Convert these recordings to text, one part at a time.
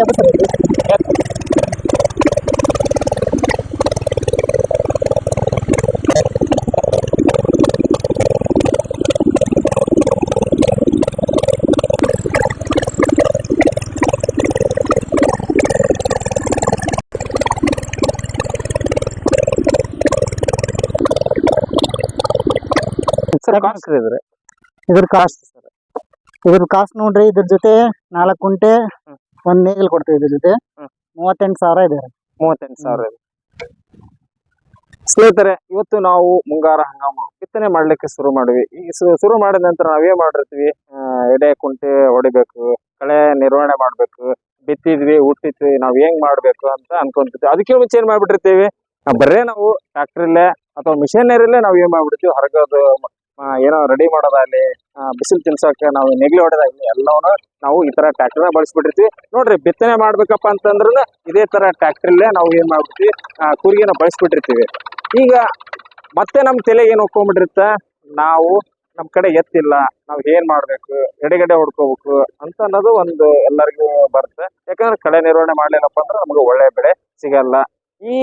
ಅದು ಸರ್ ಇದು. Sir cost ಇದ್ರೆ ಇದ್ರ ಕಾಸ್ಟ್ ಸರ್ ಇದ್ರ ಕಾಸ್ಟ್ ನೋಡ್ರಿ ಇದ್ರ ಜೊತೆ ನಾಲ್ಕು ಕುಂಟೆ ಹ್ಮ್. ಒಂದ್ ನೇಗಿಲ್ ಕೊಡ್ತೀವಿ ಇದ್ರ ಜೊತೆ. ಮೂವತ್ತೆಂಟು ಸಾವಿರ ಇದೆ ಮೂವತ್ತೆಂಟು ಸಾವಿರ ಇದೆ. ಸ್ನೇಹಿತರೆ ಇವತ್ತು ನಾವು ಮುಂಗಾರ ಹಂಗಾಮ ಬಿತ್ತನೆ ಮಾಡ್ಲಿಕ್ಕೆ ಶುರು ಮಾಡಿವಿ ಈ ಶುರು ಮಾಡಿದ ನಂತರ ನಾವೇ ಮಾಡಿರ್ತೀವಿ? ಎಡೆ ಕುಂಟೆ ಹೊಡಿಬೇಕು ಕಳೆ ನಿರ್ವಹಣೆ ಮಾಡ್ಬೇಕು ಬಿತ್ತಿದ್ವಿ ಹುಟ್ಟಿದ್ವಿ ನಾವ್ ಹೆಂಗ್ ಮಾಡ್ಬೇಕು ಅಂತ ಅನ್ಕೊಂತಿದ್ವಿ. ಅದಕ್ಕೆ ಮುಂಚೆ ಏನ್ ಮಾಡ್ಬಿಟ್ಟಿರ್ತೀವಿ? ಬರೇ ನಾವು ಟ್ರಾಕ್ಟರ್ಲೆ ಅಥವಾ ಮಿಷನರಿಲೇ ನಾವ್ ಏನ್ ಮಾಡ್ಬಿಡ್ತೀವಿ? ಹರಗೋದು ಏನೋ ರೆಡಿ ಮಾಡೋದಾಗ್ಲಿ ಬಿಸಿಲು ತಿನ್ಸೋಕೆ ನಾವು ನೆಗ್ಲಿ ಹೊಡೆದಾಗ್ಲಿ ಎಲ್ಲವನ್ನೂ ನಾವು ಈ ತರ ಟ್ರಾಕ್ಟರ್ನ ಬಳಸ್ಬಿಟ್ಟಿರ್ತೀವಿ. ನೋಡ್ರಿ, ಬಿತ್ತನೆ ಮಾಡ್ಬೇಕಪ್ಪ ಅಂತಂದ್ರೆ ಇದೇ ತರ ಟ್ರಾಕ್ಟರ್ಲೇ ನಾವು ಏನ್ ಮಾಡ್ಬಿಡ್ತೀವಿ? ಕೂರಿಗೆನ ಬಳಸ್ಬಿಟ್ಟಿರ್ತೀವಿ. ಈಗ ಮತ್ತೆ ನಮ್ ತಲೆಗೆ ಏನು ಹೋಗ್ಕೊಂಡ್ಬಿಟ್ಟಿರ್ತ ನಾವು ನಮ್ ಕಡೆ ಎತ್ತಿಲ್ಲ, ನಾವು ಏನ್ ಮಾಡ್ಬೇಕು? ಎಡೆಗಡೆ ಹೊಡ್ಕೋಬೇಕು ಅಂತ ಅನ್ನೋದು ಒಂದು ಎಲ್ಲರಿಗೂ ಬರುತ್ತೆ. ಯಾಕಂದ್ರೆ ಕಳೆ ನಿರ್ವಹಣೆ ಮಾಡ್ಲಿಲ್ಲಪ್ಪ ಅಂದ್ರೆ ನಮ್ಗೆ ಒಳ್ಳೆ ಬೆಳೆ ಸಿಗಲ್ಲ. ಈ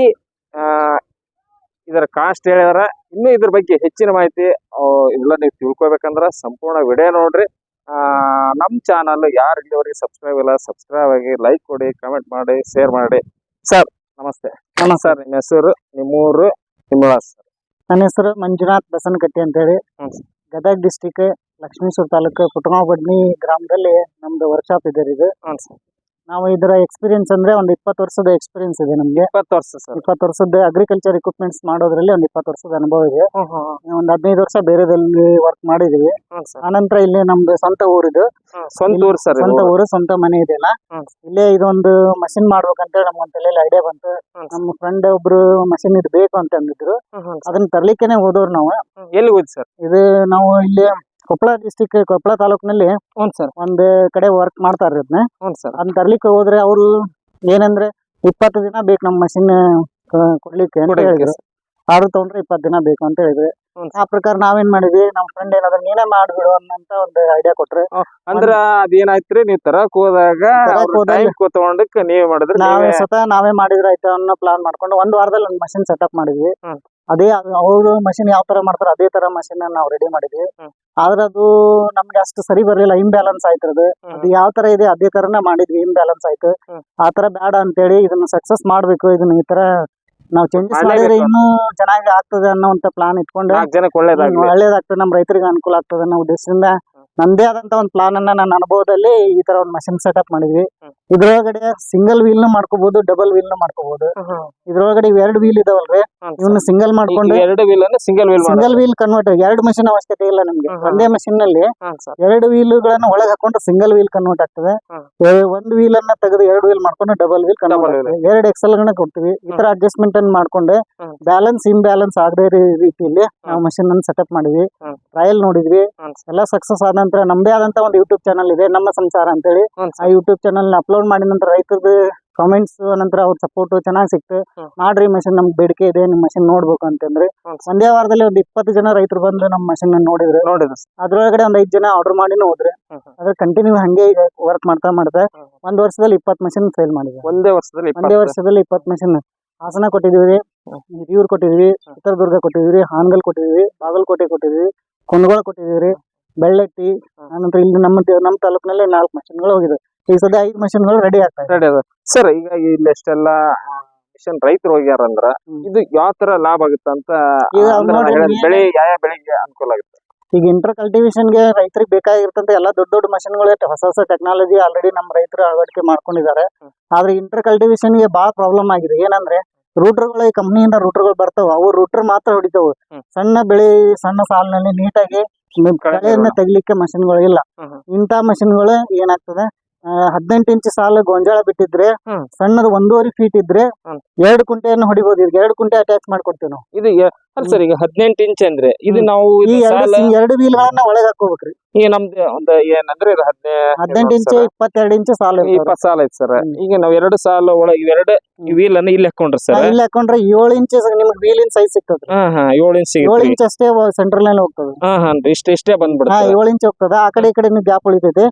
ಇದರ ಕಾಸ್ಟ್ ಹೇಳಿದ್ರ. ಇನ್ನೂ ಇದ್ರ ಬಗ್ಗೆ ಹೆಚ್ಚಿನ ಮಾಹಿತಿ ಎಲ್ಲ ಇದೆಲ್ಲ ನೀವು ತಿಳ್ಕೊಬೇಕಂದ್ರ ಸಂಪೂರ್ಣ ವಿಡಿಯೋ ನೋಡ್ರಿ. ಆ ನಮ್ ಚಾನಲ್ ಯಾರು ಇಲ್ಲಿವರೆಗೆ ಸಬ್ಸ್ಕ್ರೈಬ್ ಇಲ್ಲ ಸಬ್ಸ್ಕ್ರೈಬ್ ಆಗಿ ಲೈಕ್ ಕೊಡಿ ಕಮೆಂಟ್ ಮಾಡಿ ಶೇರ್ ಮಾಡಿ. ಸರ್ ನಮಸ್ತೆ. ನಮಸ್ತೆ. ಸರ್ ನಿಮ್ಮ ಹೆಸರು ನಿಮ್ಮೂರು ನಿಮ್ಮ ಸರ್ ನನ್ನ ಹೆಸರು ಮಂಜುನಾಥ್ ಬಸನಕಟ್ಟಿ ಅಂತೇಳಿ. ಗದಗ ಡಿಸ್ಟಿಕ್ ಲಕ್ಷ್ಮೀಶ್ವರ ತಾಲೂಕು ಪುಟ್ಟಮಾಬಡ್ನಿ ಗ್ರಾಮದಲ್ಲಿ ನಮ್ದು ವರ್ಕ್ಶಾಪ್ ಇದೆ ಇದು. ಹ್ಞೂ ಸರ್ ನಾವು ಇದರ ಎಕ್ಸ್ಪೀರಿಯನ್ಸ್ ಅಂದ್ರೆ ಒಂದು ಇಪ್ಪತ್ತು ವರ್ಷದ ಎಕ್ಸ್ಪೀರಿಯನ್ಸ್ ಇದೆ ನಮಗೆ. ಇಪ್ಪತ್ತು ವರ್ಷ ಸರ್ ಇಪ್ಪತ್ತು ವರ್ಷದ ಅಗ್ರಿಕಲ್ಚರ್ ಇಕ್ವಿಪ್ಮೆಂಟ್ಸ್ ಮಾಡೋದ್ರಲ್ಲಿ ಒಂದು ಇಪ್ಪತ್ತು ವರ್ಷದ ಅನುಭವ ಇದೆ. ಒಂದು ಹದಿನೈದು ವರ್ಷ ಬೇರೆದಲ್ಲಿ ವರ್ಕ್ ಮಾಡಿದೀವಿ. ಆನಂತರ ಇಲ್ಲಿ ನಮ್ದು ಸ್ವಂತ ಊರಿದು. ಸ್ವಂತ ಊರು ಸರ್ ಸ್ವಂತ ಊರು ಸ್ವಂತ ಮನೆ ಇದೆಯಲ್ಲ. ಇಲ್ಲೇ ಇದೊಂದು ಮಷಿನ್ ನಮ್ಗೆ ಒಂದ್ ತಲೆಯಲ್ಲಿ ಐಡಿಯಾ ಬಂತು. ನಮ್ಮ ಫ್ರೆಂಡ್ ಒಬ್ರು ಮಷಿನ್ ಇದು ಬೇಕು ಅಂತ ಅಂದಿದ್ರು. ಅದನ್ನ ತರ್ಲಿಕ್ಕೆನೆ ಹೋದವ್ರು ನಾವು. ಎಲ್ಲಿ ಹೋದ್ ಸರ್ ಇದು ನಾವು ಇಲ್ಲಿ ಕೊಪ್ಪಳ ಡಿಸ್ಟಿಕ್ ಕೊಪ್ಪಳ ತಾಲೂಕಿನಲ್ಲಿ ಹ್ಞೂ ಸರ್. ಒಂದ್ ಕಡೆ ವರ್ಕ್ ಮಾಡ್ತಾರೆ ಅದನ್ನ ಹ್ಞೂ ಸರ್. ಅದನ್ನ ತರ್ಲಿಕ್ಕೆ ಹೋದ್ರೆ ಅವರು ಏನಂದ್ರೆ ಇಪ್ಪತ್ತು ದಿನ ಬೇಕು ನಮ್ಮ ಮಷಿನ್ ಕೊಡ್ಲಿಕ್ಕೆ ಅಂತ ಹೇಳಿದ್ರು. ಆರು ತಗೊಂಡ್ರೆ ಇಪ್ಪತ್ತು ದಿನ ಬೇಕು ಅಂತ ಹೇಳಿದ್ರು. ಆ ಪ್ರಕಾರ ನಾವೇನ್ ಮಾಡಿದ್ವಿ? ನಮ್ಮ ಫ್ರೆಂಡ್ ಏನಾದ್ರು ನೀನೇ ಮಾಡ್ಬಿಡು ಅನ್ನಂತ ಒಂದು ಐಡಿಯಾ ಕೊಟ್ರೆ. ಅಂದ್ರ ಅದೇನಾಯ್ತ್ರಿ ನೀ ತರಕ್ ಹೋದಾಗ ತರಕ್ ನೀವೇ ಮಾಡಿದ್ರಿ ನಾವೇ ಸ್ವತಃ ನಾವೇ ಮಾಡಿದ್ರೆ ಆಯ್ತು ಅನ್ನೋ ಪ್ಲಾನ್ ಮಾಡ್ಕೊಂಡು ಒಂದ್ ವಾರದಲ್ಲಿ ಒಂದು ಮಷಿನ್ ಸೆಟಪ್ ಮಾಡಿದ್ವಿ. ಅದೇ ಅವರು ಮಷಿನ್ ಯಾವ ತರ ಮಾಡ್ತಾರೋ ಅದೇ ತರ ಮಷಿನ್ ನಾವು ರೆಡಿ ಮಾಡಿದ್ವಿ. ಆದ್ರೆ ಅದು ನಮ್ಗೆ ಅಷ್ಟು ಸರಿ ಬರಲಿಲ್ಲ ಇಂಬ್ಯಾಲೆನ್ಸ್ ಆಯ್ತು ಅದು. ಅದು ಯಾವ ತರ ಇದೆ ಅದೇ ತರನೇ ಮಾಡಿದ್ವಿ ಇಂಬ್ಯಾಲೆನ್ಸ್ ಆಯ್ತು. ಆ ತರ ಬೇಡ ಅಂತೇಳಿ ಇದನ್ನ ಸಕ್ಸಸ್ ಮಾಡ್ಬೇಕು ಇದನ್ನ ಈ ತರ ನಾವು ಚೇಂಜಸ್. ಮಾಡಿದ್ರೆ ಇನ್ನೂ ಚೆನ್ನಾಗಿ ಆಗ್ತದೆ ಅನ್ನೋಂತ ಪ್ಲಾನ್ ಇಟ್ಕೊಂಡು ಒಳ್ಳೇದಾಗ್ತದೆ ನಮ್ಮ ರೈತರಿಗೆ ಅನುಕೂಲ ಆಗ್ತದೆ ಅನ್ನೋ ಉದ್ದೇಶದಿಂದ ನಂದೇ ಆದಂತ ಒಂದು ಪ್ಲಾನ್ ಅನ್ನ ನನ್ನ ಅನುಭವದಲ್ಲಿ ಈ ತರ ಒಂದು ಮಷಿನ್ ಸೆಟಪ್ ಮಾಡಿದ್ವಿ. ಇದ್ರೊಳಗಡೆ ಸಿಂಗಲ್ ವೀಲ್ ನು ಮಾಡ್ಕೋಬಹುದು ಡಬಲ್ ವೀಲ್ ನು ಮಾಡ್ಕೋಬಹುದು ಇದ್ರೊಳಗಡೆ ಎರಡು ವೀಲ್ ಇದಾವಲ್ರಿ. ಇವನ್ನ ಸಿಂಗಲ್ ಮಾಡ್ಕೊಂಡು ಎರಡು ವೀಲ್ ಅನ್ನ single wheel single wheel converter ಎರಡು ಮಷಿನ್ ಅವಶ್ಯಕತೆ ಇಲ್ಲ ನಿಮ್ಗೆ. ಒಂದೇ ಮಷಿನ್ನಲ್ಲಿ ಎರಡು ವೀಲ್ ಗಳನ್ನ ಒಳಗೆ ಹಾಕೊಂಡು ಸಿಂಗಲ್ ವೀಲ್ ಕನ್ವರ್ಟ್ ಆಗ್ತದೆ. ಒಂದು ವೀಲ್ ಅನ್ನ ತೆಗೆದು ಎರಡು ವೀಲ್ ಮಾಡ್ಕೊಂಡು ಡಬಲ್ ವೀಲ್ ಕನ್ವರ್ಟ್ ಎರಡು ಎಕ್ಸೆಲ್ ಗಳನ್ನ ಕೊಡ್ತೀವಿ. ಈ ತರ ಅಡ್ಜಸ್ಟ್ಮೆಂಟ್ ಅನ್ನ ಮಾಡ್ಕೊಂಡು. ಬ್ಯಾಲೆನ್ಸ್ ಇಂಬ್ಯಾಲೆನ್ಸ್ ಆಗದೆ ರೀತಿಯಲ್ಲಿ ನಾವು ಮಷಿನ್ ಅನ್ನು ಸೆಟಪ್ ಮಾಡಿದ್ವಿ. ಟ್ರಯಲ್ ನೋಡಿದ್ವಿ. ಎಲ್ಲ ಸಕ್ಸಸ್ ಆದ ನಂತರ ನಮ್ದೇ ಆದಂತ ಒಂದು ಯೂಟ್ಯೂಬ್ ಚಾನಲ್ ಇದೆ ನಮ್ಮ ಸಂಸಾರ ಅಂತೇಳಿ. ಆ ಯೂಟ್ಯೂಬ್ ಚಾನಲ್ ಅಪ್ಲೋಡ್ ಮಾಡಿದ ನಂತರ ರೈತರದ್ದು ಕಾಮೆಂಟ್ಸ್ ನಂತರ ಅವ್ರ ಸಪೋರ್ಟ್ ಚೆನ್ನಾಗಿ ಸಿಕ್ತು. ಮಾಡ್ರಿ ಮಷಿನ್ ನಮ್ಗೆ ಬೇಡಿಕೆ ಇದೆ ನಿಮ್ ಮಷಿನ್ ನೋಡ್ಬೇಕು ಅಂತಂದ್ರೆ. ಒಂದೇ ವಾರದಲ್ಲಿ ಒಂದ್ ಇಪ್ಪತ್ತು ಜನ ರೈತರು ಬಂದು ನಮ್ಮ ಮಷಿನ್ ನೋಡಿದ್ರು ನೋಡಿದ್ರು. ಅದ್ರೊಳಗಡೆ ಒಂದ್ ಐದ್ ಜನ ಆರ್ಡರ್ ಮಾಡಿನೂ ಹೋದ್ರೆ. ಅದ್ರ ಕಂಟಿನ್ಯೂ ಹಂಗೆ ಈಗ ವರ್ಕ್ ಮಾಡ್ತಾ ಮಾಡ್ತಾ. ಒಂದ್ ವರ್ಷದಲ್ಲಿ ಇಪ್ಪತ್ತು ಮಷಿನ್ ಸೇಲ್ ಮಾಡಿದ್ರು ಒಂದೇ ವರ್ಷದಲ್ಲಿ ಒಂದೇ ವರ್ಷದಲ್ಲಿ ಇಪ್ಪತ್ ಮಷಿನ್ ಹಾಸನ ಕೊಟ್ಟಿದೀವಿ. ಹಿರಿಯೂರ್ ಕೊಟ್ಟಿದೀವಿ ಚಿತ್ರದುರ್ಗ ಕೊಟ್ಟಿದೀವಿ ಹಾನಗಲ್ ಕೊಟ್ಟಿದೀವಿ ಬಾಗಲಕೋಟೆ ಕೊಟ್ಟಿದೀವಿ ಕುಂದಗೋಳ ಕೊಟ್ಟಿದೀವಿ ಬೆಳ್ಳಟ್ಟಿ ಆನಂತರ ಇಲ್ಲಿ ನಮ್ಮ ನಮ್ಮ ತಾಲೂಕಿನಲ್ಲಿ ನಾಲ್ಕು ಮಷಿನ್ಗಳು ಹೋಗಿದೆ ಈಗ ಸದ್ಯ ಐದು ಮಷಿನ್ಗಳು ರೆಡಿ ಆಗ್ತದೆ ರೆಡಿ ಅದ ಸರ್ ಈಗ ಇಲ್ಲಿ ಎಷ್ಟೆಲ್ಲ ಮಿಷನ್ ರೈತರು ಹೋಗ್ಯಾರ ಅಂದ್ರ ಇದು ಯಾವ ತರ ಲಾಭ ಆಗುತ್ತೆ ಅಂತ ಬೆಳೆ ಯಾವ ಬೆಳೆಗೆ ಅನುಕೂಲ ಆಗುತ್ತೆ? ಈಗ ಇಂಟರ್ ಕಲ್ಟಿವೇಶನ್ಗೆ ರೈತರಿಗೆ ಬೇಕಾಗಿರ್ತಂತ ಎಲ್ಲಾ ದೊಡ್ಡ ದೊಡ್ಡ ಮಷಿನ್ಗಳು ಹೊಸ ಹೊಸ ಟೆಕ್ನಾಲಜಿ ಆಲ್ರೆಡಿ ನಮ್ಮ ರೈತರು ಅಳವಡಿಕೆ ಮಾಡ್ಕೊಂಡಿದ್ದಾರೆ. ಆದ್ರೆ ಇಂಟರ್ ಕಲ್ಟಿವೇಶನ್ಗೆ ಬಹಳ ಪ್ರಾಬ್ಲಮ್ ಆಗಿದೆ. ಏನಂದ್ರೆ ರೂಟರ್ಗಳು ಈ ಕಂಪ್ನಿಯಿಂದ ರೂಟರ್ಗಳು ಬರ್ತಾವ. ಅವು ರೂಟರ್ ಮಾತ್ರ ಹೊಡಿತಾವ. ಸಣ್ಣ ಬೆಳೆ ಸಣ್ಣ ಸಾಲಿನಲ್ಲಿ ನೀಟಾಗಿ ಕಳೆಯನ್ನ ತೆಗಲಿಕ್ಕೆ ಮಷಿನ್ಗಳು ಇಲ್ಲ. ಇಂತ ಮಷಿನ್ಗಳು ಮಷಿನ್ಗಳು ಏನಾಗ್ತದೆ? ಹದಿನೆಂಟು ಇಂಚ್ ಸಾಲು ಗೊಂಜಾಳ ಬಿಟ್ಟಿದ್ರೆ ಸಣ್ಣದ ಒಂದೂವರೆ ಫೀಟ್ ಇದ್ರೆ. ಎರಡು ಕುಂಟೆಯನ್ನು ಹೊಡಿಬಹುದು ಎರಡು ಕುಂಟೆ ಅಟ್ಯಾಚ್ ಮಾಡ್ಕೊಡ್ತೀವಿ ನಾವು. ಇದು ಅಲ್ಲ ಸರ್ ಈಗ ಹದಿನೆಂಟು ಇಂಚ್ ಅಂದ್ರೆ ಇದು ನಾವು ಈ ಎರಡು ಸಾಲ ಸಿ- ಎರಡು ವೀಲ್ ಗಳನ್ನ ಒಳಗೆ ಹಾಕೋಬೇಕ್ರಿ ಈಗ ನಮ್ದು ಒಂದು ಏನಂದ್ರೆ ಇದು ಹದಿನೆಂಟು ಹದಿನೈದು ಇಂಚ್ ಇಪ್ಪತ್ತೆರಡು ಇಂಚ್ ಸಾಲ. ಇಪ್ಪತ್ತು ಸಾಲ ಐತೆ ಸರ್. ಈಗ ನಾವು ಎರಡು ಸಾಲ ಒಳಗೆ ಎರಡು. ವೀಲ್ ಅನ್ನ ಇಲ್ಲಿ ಹಾಕೊಂಡ್ರಿ ಸರ್. ಇಲ್ಲಿ ಹಾಕೊಂಡ್ರೆ ಏಳು ಇಂಚ್ ನಿಮ್ಗೆ ಇನ್ ಸೈಜ್ ಸಿಗ್ತದೆ ಹಾ ಹಾ ಏಳು ಇಂಚ್ ಏಳು ಇಂಚ್ ಅಷ್ಟೇ ಸೆಂಟ್ರಲ್ ಲೈನ್ ಹೋಗ್ತದೆ. ಹಾ ಹಾ ಇಷ್ಟ ಇಷ್ಟೇ ಬಂದ್ಬಿಡುತ್ತೆ. ಏಳು ಇಂಚ್ ಹೋಗ್ತದೆ. ಆ ಕಡೆ ಈ ಕಡೆ ಗ್ಯಾಪ್ ಉಳಿತೈತಿ.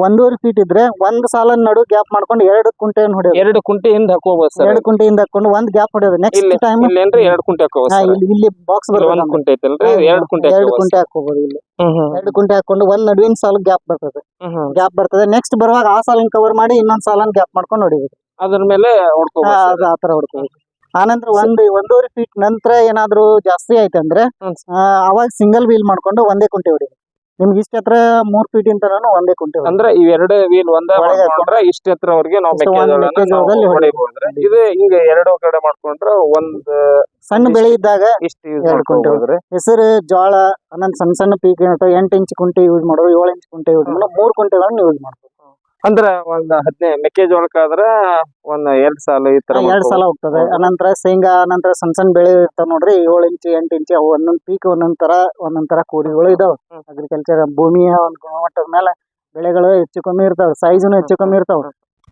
ಒಂದೂವರೆ ಫೀಟ್ ಇದ್ರೆ ಒಂದ್ ಸಾಲ ನಡು ಗ್ಯಾಪ್ ಮಾಡ್ಕೊಂಡು ಎರಡು ಕುಂಟೆಯನ್ನು ಹೊಡೆಯೋದು. ಎರಡು ಕುಂಟೆಯಿಂದ ಹಾಕೋಬಹುದು ಸರ್. ಎರಡು ಕುಂಟೆಯಿಂದ ಹಾಕೊಂಡು ಒಂದ್ ಗ್ಯಾಪ್ ಹೊಡೆಯೋದು. ನೆಕ್ಸ್ಟ್ ಟೈಮ್ ಇಲ್ಲಿ ಎರಡು ಕುಂಟೆ ಹಾಕೋಬಹುದು ಇಲ್ಲಿ ಇಲ್ಲಿ ಬಾಕ್ಸ್ ಇಲ್ಲಿ ಬರ್ತದೆ ಒಂದ್ ಕುಂಟೆ ಐತಲ್ರಿ? ಎರಡು ಕುಂಟೆ ಎರಡು ಹಾಕೋಬಹುದು ಕುಂಟೆ ಹಾಕೋಬಹುದು ಇಲ್ಲಿ. ಎರಡು ಕುಂಟೆ ಹಾಕೊಂಡು ಒಂದ್ ನಡುವಿನ ಸಾಲ ಗ್ಯಾಪ್ ಬರ್ತದೆ. ಗ್ಯಾಪ್ ಬರ್ತದೆ. ನೆಕ್ಸ್ಟ್ ಬರುವಾಗ ಆ ಸಾಲನ್ ಕವರ್ ಮಾಡಿ ಇನ್ನೊಂದ್ ಸಾಲನ್ ಗ್ಯಾಪ್ ಮಾಡ್ಕೊಂಡು ಹೊಡಿಬೇಕು. ಅದ್ರ ಮೇಲೆ ಹೊಡ್ಕೋಬಹುದು ಅದು ಆತರ ಹೊಡ್ಕೋಬೇಕು ಆನಂತರ ಒಂದ್ ಒಂದೂವರೆ ಫೀಟ್ ನಂತರ ಏನಾದ್ರು ಜಾಸ್ತಿ ಆಯ್ತಂದ್ರೆ. ಆ, ಅವಾಗ ಸಿಂಗಲ್ ವೀಲ್ ಮಾಡ್ಕೊಂಡು ಒಂದೇ ಕುಂಟೆ ಹೊಡಿಬೇಕು. ನಿಮ್ಗೆ ಇಷ್ಟ ಹತ್ರ ಮೂರ್ ಫೀಟ್ ಇಂತನೂ ಒಂದೇ ಕುಂಟೆ ಅಂದ್ರೆ ಇವೆರಡು ವೀಲ್ ಒಂದೇ ಮಾಡ್ಕೊಂಡ್ರೆ ಇಷ್ಟ ನಾವು ಮೆಕ್ಕೆಜೋಳನ ಮೆಕ್ಕೆಜೋಳದಲ್ಲಿ ನಾವು ಇದು ಹಿಂಗ ಎರಡು ಕಡೆ ಮಾಡ್ಕೊಂಡ್ರೆ ಒಂದ್ ಸಣ್ಣ ಬೆಳೆ ಇದ್ದಾಗ ಇಷ್ಟ ಯೂಸ್ ಮಾಡ್ಕೊಂಡ್ರೆ ಹೆಸರು ಜೋಳ ಅನ್ನೊಂದ್ ಸಣ್ಣ ಸಣ್ಣ ಪೀಕ್ ಎಂಟು ಇಂಚ್ ಕುಂಟೆ ಯೂಸ್ ಮಾಡೋದು ಏಳು ಇಂಚ್ ಕುಂಟೆ ಯೂಸ್ ಮಾಡೋದು ಮೂರ್ ಕುಂಟೆಗಳನ್ನ ಯೂಸ್ ಮಾಡ್ಬೋದು. ಅಂದ್ರ ಒಂದ್ ಹದಿನೈದು ಮೆಕ್ಕೆಜೋಳಕ್ಕಾದ್ರ ಒಂದ್ ಎರಡ್ ಸಾಲ ಈ ತರ ಎರಡ್ ಸಲ ಹೋಗ್ತದೆ. ಅನಂತರ ಶೇಂಗಾ ಅನಂತರ ಸಣ್ಣ ಸಣ್ಣ ಬೆಳೆ ಇರ್ತಾವ ನೋಡ್ರಿ. ಏಳು ಇಂಚು ಎಂಟು ಇಂಚು ಅವು ಒಂದೊಂದ್ ಪೀಕ್ ಒಂದೊಂದ್ ತರ ಒಂದೊಂದ್ ತರ ಕೂಲಿಗಳು ಇದಾವ. ಅಗ್ರಿಕಲ್ಚರ್ ಭೂಮಿಯ ಒಂದ್ ಗುಣಮಟ್ಟದ ಮೇಲೆ ಬೆಳೆಗಳು ಹೆಚ್ಚು ಕಮ್ಮಿ ಇರ್ತಾವ ಸೈಜ್ನು ಹೆಚ್ಚು ಕಮ್ಮಿ ಇರ್ತಾವ.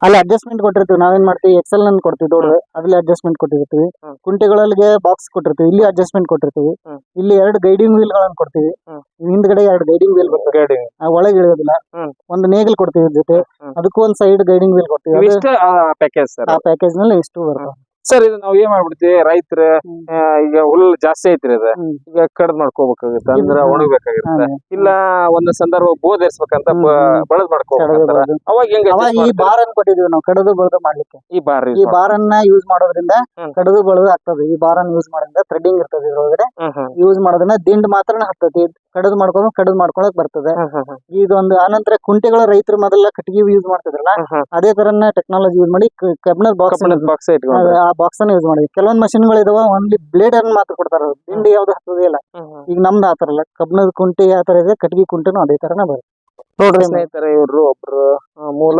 ಅಲ್ಲಿ ಅಡ್ಜಸ್ಟ್ಮೆಂಟ್ ಕೊಟ್ಟಿರ್ತೀವಿ. ನಾವೇನ್ ಮಾಡ್ತೀವಿ? ಎಕ್ಸೆಲ್ ಅನ್ನು ಕೊಡ್ತೀವಿ ದೊಡ್ಡದು ಅದ್ರಲ್ಲಿ ಅಡ್ಜಸ್ಟ್ಮೆಂಟ್ ಕೊಟ್ಟಿರ್ತೀವಿ. ಹ್ಮ್. ಕುಂಟೆಗಳಿಗೆ ಬಾಕ್ಸ್ ಕೊಟ್ಟಿರ್ತೀವಿ. ಇಲ್ಲಿ ಅಡ್ಜಸ್ಟ್ಮೆಂಟ್ ಕೊಟ್ಟಿರ್ತೀವಿ. ಹ್ಮ್. ಇಲ್ಲಿ ಎರಡು ಗೈಡಿಂಗ್ ವೀಲ್ ಗಳನ್ನ ಕೊಡ್ತೀವಿ. ಹ್ಮ್. ಹಿಂದ್ಗಡೆ ಎರಡು ಗೈಡಿಂಗ್ ವೀಲ್ ಬರ್ತೀವಿ ಆ ಒಳಗೆ ಇಳಿಯೋದಿಲ್ಲ. ಹ್ಮ್. ಒಂದು ನೇಗಲ್ ಕೊಡ್ತೀವಿ ಜೊತೆ. ಹ್ಮ್. ಅದಕ್ಕೂ ಒಂದ್ ಸೈಡ್ ಗೈಡಿಂಗ್ ವೀಲ್ ಕೊಡ್ತೀವಿ. ಅದು ಇಷ್ಟ ಪ್ಯಾಕೇಜ್ ಸರ್? ಆ ಪ್ಯಾಕೇಜ್ನಲ್ಲಿ ಇಷ್ಟು ಬರ್ತವೆ ಸರ್ ಇದು ನಾವ್ ಏನ್ ಮಾಡ್ಬಿಡ್ತೀವಿ ರೈತರ. ಈಗ ಹುಲ್ ಜಾಸ್ತಿ ಐತ್ರಿ ಅದ. ಈಗ ಕಡ್ದ್ ಮಾಡ್ಕೋಬೇಕಾಗುತ್ತೆ ಅಂದ್ರ. ಒಣಗ್ಬೇಕಾಗಿರುತ್ತೆ. ಇಲ್ಲ ಒಂದ್ ಸಂದರ್ಭ ಬೋಧರಿಸ್ಬೇಕಂತ. ಬಳದ್ ಮಾಡ್ಕೋಬೇಕಂತಾರ ಬಳ್ದು. ಅವಾಗ ಹೆಂಗ ಈ ಬಾರ್ ಅನ್ ಕೊಟ್ಟಿದೀವಿ ನಾವು ಕಡದು ಬಳದು ಮಾಡ್ಲಿಕ್ಕೆ ಈ ಬಾರ್ ಈ ಬಾರ್ ಅನ್ನ ಯೂಸ್ ಮಾಡೋದ್ರಿಂದ ಕಡದು ಬಳದು ಆಗ್ತದೆ ಈ ಬಾರ್ ಅನ್ನ ಯೂಸ್ ಮಾಡೋದ್ರಿಂದ ಥ್ರೆಡಿಂಗ್ ಇರ್ತದೆ ಇದ್ರೊಳಗಡೆ ಯೂಸ್ ಮಾಡೋದನ್ನ ದಿಂಡ್ ಮಾತ್ರ ಹತ್ತತಿ ಕಡದು ಮಾಡ್ಕೊಂಡು ಕಡದು ಮಾಡ್ಕೊಳಕ್ ಬರ್ತದೆ. ಇದೊಂದು ಆನಂತರ ಕುಂಟೆಗಳ ರೈತರು ಮೊದಲ ಕಟ್ಟಿಗೆ ಯೂಸ್ ಮಾಡ್ತಿದ್ರಲ್ಲ ಅದೇ ತರನ ಟೆಕ್ನಾಲಜಿ ಯೂಸ್ ಮಾಡಿ ಕಬ್ಬಿಣದ ಬಾಕ್ಸ್ ಆ ಬಾಕ್ಸ್ ಅನ್ನ ಯೂಸ್ ಮಾಡಿ ಕೆಲವೊಂದ್ ಮಷಿನ್ಗಳು ಇದಾವ ಓನ್ಲಿ ಬ್ಲೇಡ್ ಅನ್ನ ಮಾತ್ರ ಕೊಡ್ತಾರ. ದಿಂಡಿ ಯಾವ್ದು ಹತ್ತದೇ ಇಲ್ಲ. ಈಗ ನಮ್ದು ಆತರ ಇಲ್ಲ. ಕಬ್ಬಿಣದ ಕುಂಟೆ ಯಾವ ತರ ಇದೆ ಕಟ್ಟಿಗೆ ಕುಂಟೆನು ಅದೇ ತರನೇ ಬರುತ್ತೆ. ನೋಡ್ರಿ ಸ್ನೇಹಿತರೆ ಇವ್ರು ಒಬ್ರು ಮೂಲ